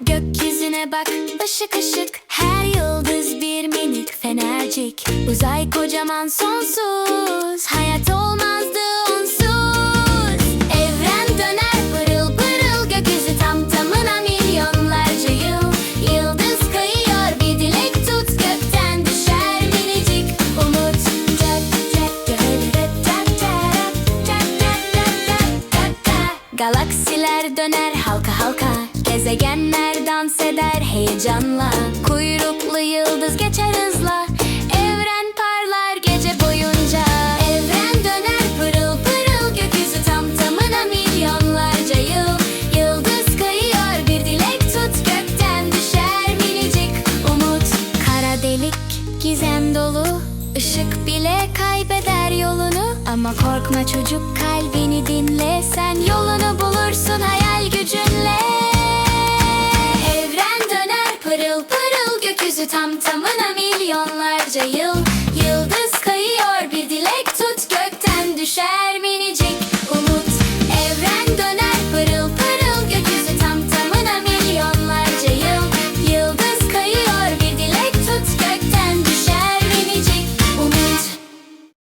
Gökyüzüne bak ışık ışık Her yıldız bir minik fenercik. Uzay kocaman sonsuz Hayat Galaksiler döner halka halka. Gezegenler dans eder heyecanla. Kuyruklu yıldız geçer hızla. Evren parlar gece boyunca. Evren döner pırıl pırıl Gökyüzü tam tamına milyonlarca yıl. Yıldız kayıyor bir dilek tut Gökten düşer minicik umut. Kara delik gizem dolu. Işık bile kaybeder yolunu. Ama korkma çocuk kalbini dinle Sen yolunu Gökyüzü tam tamına milyonlarca yıl.